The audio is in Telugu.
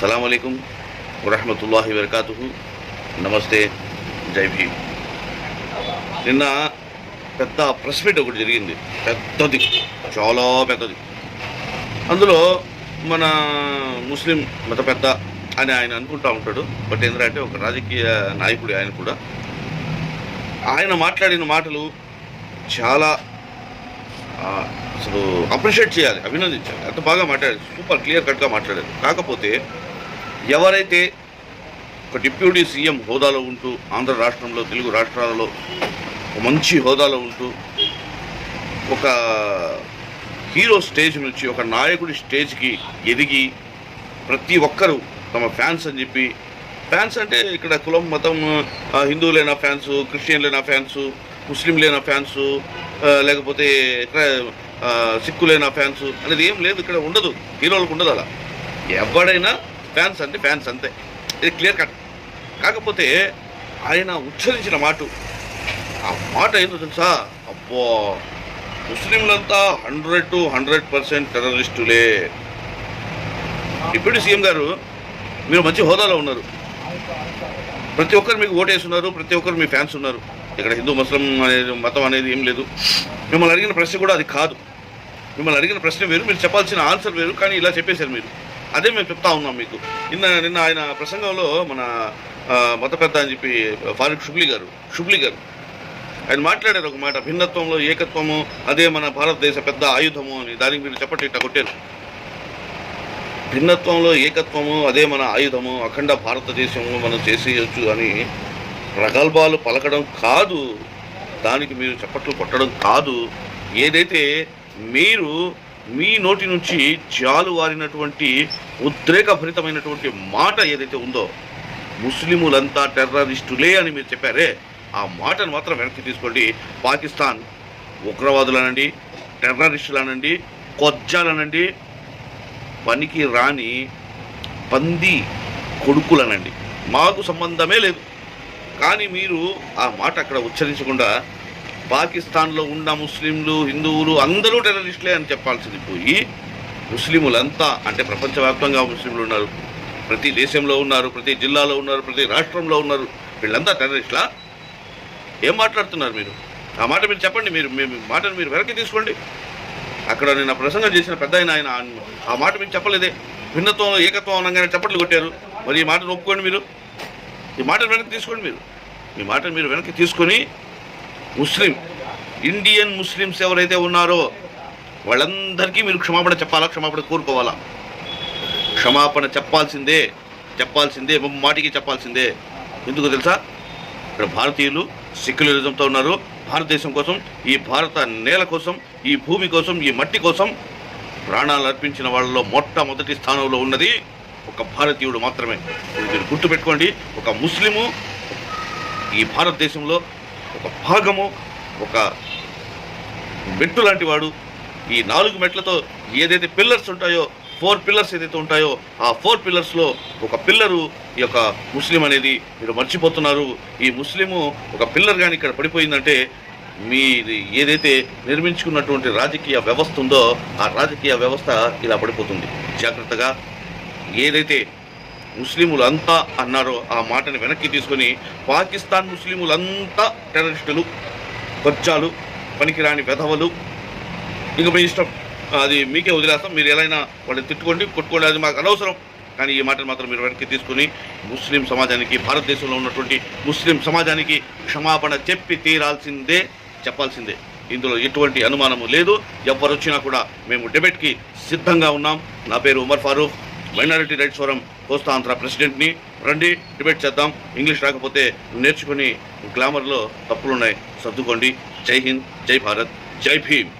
సలాం అలైకుం వరహమతుల్లాహి వరకాతు నమస్తే జై భీమ్ నిన్న పెద్ద ప్రెస్ మీట్ ఒకటి జరిగింది. పెద్దది చాలా పెద్దది. అందులో మన ముస్లిం మత పెద్ద అని ఆయన అనుకుంటా ఉంటాడు. బట్ ఏంటంటే ఒక రాజకీయ నాయకుడు ఆయన కూడా. ఆయన మాట్లాడిన మాటలు చాలా అసలు అప్రిషియేట్ చేయాలి అభినందించాలి. అంత బాగా మాట్లాడారు. సూపర్ క్లియర్ కట్గా మాట్లాడారు. కాకపోతే ఎవరైతే ఒక డిప్యూటీ సీఎం హోదాలో ఉంటూ ఆంధ్ర రాష్ట్రంలో తెలుగు రాష్ట్రాలలో ఒక మంచి హోదాలో ఉంటూ ఒక హీరో స్టేజ్ నుంచి ఒక నాయకుడి స్టేజ్కి ఎదిగి ప్రతి ఒక్కరూ తమ ఫ్యాన్స్ అని చెప్పి ఫ్యాన్స్ అంటే ఇక్కడ కులం మతం హిందువులైన ఫ్యాన్స్ క్రిస్టియన్లైన ఫ్యాన్స్ ముస్లింలైన ఫ్యాన్స్ లేకపోతే ఇక్కడ సిక్కులైన ఫ్యాన్స్ అనేది ఏం లేదు ఇక్కడ ఉండదు హీరోలకు ఉండదు అలా. ఎవడైనా ఫ్యాన్స్ అంటే ఫ్యాన్స్ అంతే. ఇది క్లియర్ కట్. కాకపోతే ఆయన ఉచ్చరించిన మాట. ఆ మాట ఏంటో తెలుసా? అబ్బో! ముస్లింలంతా హండ్రెడ్ టు హండ్రెడ్ పర్సెంట్ టెర్రరిస్టులే. ఇప్పుడు సీఎం గారు మీరు మంచి హోదాలో ఉన్నారు. ప్రతి ఒక్కరు మీకు ఓటేస్తున్నారు ప్రతి ఒక్కరు మీ ఫ్యాన్స్ ఉన్నారు. ఇక్కడ హిందూ ముస్లిం అనేది మతం అనేది ఏం లేదు. మిమ్మల్ని అడిగిన ప్రశ్న కూడా అది కాదు. మిమ్మల్ని అడిగిన ప్రశ్న వేరు మీరు చెప్పాల్సిన ఆన్సర్ వేరు కానీ ఇలా చెప్పేశారు మీరు. అదే మేము చెప్తా ఉన్నాం మీకు. నిన్న నిన్న ఆయన ప్రసంగంలో మన మత పెద్ద అని చెప్పి ఫారూక్ షుబ్లీ గారు షుబ్లీ గారు. ఆయన మాట్లాడారు ఒక మాట భిన్నత్వంలో ఏకత్వము అదే మన భారతదేశ పెద్ద ఆయుధము అని. దానికి మీరు చెప్పండి ఇట్లా కొట్టారు. భిన్నత్వంలో ఏకత్వము అదే మన ఆయుధము అఖండ భారతదేశము మనం చేసేయచ్చు అని ప్రగల్భాలు పలకడం కాదు. దానికి మీరు చప్పట్లు కొట్టడం కాదు. ఏదైతే మీరు మీ నోటి నుంచి జాలు వారినటువంటి ఉద్రేకభరితమైనటువంటి మాట ఏదైతే ఉందో ముస్లిములంతా టెర్రరిస్టులే అని మీరు చెప్పారే ఆ మాటను మాత్రం వెనక్కి తీసుకోండి. పాకిస్తాన్ ఉగ్రవాదులనండి టెర్రరిస్టులనండి కొజ్జాలనండి పనికి రాని పంది కొడుకులనండి. మాకు సంబంధమే లేదు. కానీ మీరు ఆ మాట అక్కడ ఉచ్చరించకుండా పాకిస్తాన్లో ఉన్న ముస్లింలు హిందువులు అందరూ టెర్రరిస్టులే అని చెప్పాల్సింది పోయి ముస్లిములంతా అంటే ప్రపంచవ్యాప్తంగా ముస్లింలు ఉన్నారు. ప్రతి దేశంలో ఉన్నారు ప్రతి జిల్లాలో ఉన్నారు ప్రతి రాష్ట్రంలో ఉన్నారు. వీళ్ళంతా టెర్రరిస్టులా? ఏం మాట్లాడుతున్నారు మీరు? ఆ మాట మీరు చెప్పండి మీరు మీ మాటను మీరు వెనక్కి తీసుకోండి. అక్కడ నేను ప్రసంగం చేసిన పెద్ద ఆయన ఆయన ఆ మాట మీరు చెప్పలేదే. భిన్నత్వం ఏకత్వం అనగానే చప్పట్లు కొట్టారు. మరి ఈ మాటను ఒప్పుకోండి మీరు. ఈ మాటను వెనక్కి తీసుకోండి మీరు. ఈ మాటను మీరు వెనక్కి తీసుకొని ముస్లిం ఇండియన్ ముస్లిమ్స్ ఎవరైతే ఉన్నారో వాళ్ళందరికీ మీరు క్షమాపణ చెప్పాలా? క్షమాపణ కోరుకోవాలా? క్షమాపణ చెప్పాల్సిందే చెప్పాల్సిందే మాటికి చెప్పాల్సిందే. ఎందుకు తెలుసా? ఇక్కడ భారతీయులు సెక్యులరిజంతో ఉన్నారు. భారతదేశం కోసం ఈ భారత నేల కోసం ఈ భూమి కోసం ఈ మట్టి కోసం ప్రాణాలు అర్పించిన వాళ్ళలో మొట్టమొదటి స్థానంలో ఉన్నది ఒక భారతీయుడు మాత్రమే. మీరు గుర్తుపెట్టుకోండి ఒక ముస్లిము ఈ భారతదేశంలో ఒక భాగము ఒక మెట్టు లాంటి వాడు ఈ నాలుగు మెట్లతో ఏదైతే పిల్లర్స్ ఉంటాయో ఫోర్ పిల్లర్స్ ఏదైతే ఉంటాయో ఆ ఫోర్ పిల్లర్స్లో ఒక పిల్లరు ఈ యొక్క ముస్లిం అనేది మీరు మర్చిపోతున్నారు. ఈ ముస్లిము ఒక పిల్లర్ కానీ ఇక్కడ పడిపోయిందంటే మీది ఏదైతే నిర్మించుకున్నటువంటి రాజకీయ వ్యవస్థ ఉందో ఆ రాజకీయ వ్యవస్థ ఇలా పడిపోతుంది. జాగ్రత్తగా ఏదైతే ముస్లిములు అంతా అన్నారు ఆ మాటని వెనక్కి తీసుకొని పాకిస్తాన్ ముస్లిములంతా టెర్రరిస్టులు కొచ్చాలు పనికిరాని వెధవలు. ఇంక మీ ఇష్టం. అది మీకే వదిలేస్తాం. మీరు ఎలా వాళ్ళని తిట్టుకోండి కొట్టుకోండి అది మాకు అనవసరం. కానీ ఈ మాటను మాత్రం మీరు వెనక్కి తీసుకుని ముస్లిం సమాజానికి భారతదేశంలో ఉన్నటువంటి ముస్లిం సమాజానికి క్షమాపణ చెప్పి తీరాల్సిందే చెప్పాల్సిందే. ఇందులో ఎటువంటి అనుమానము లేదు. ఎవరు వచ్చినా కూడా మేము డిబేట్కి సిద్ధంగా ఉన్నాం. నా పేరు Umar Farooq. Minority rights forum Kostandhra ప్రెసిడెంట్ని. రండి డిబేట్ చేద్దాం. ఇంగ్లీష్ రాకపోతే నేర్చుకుని గ్లామర్లో తప్పులున్నాయి. సర్దుకోండి. జై హింద్ జై భారత్ జై భీమ్.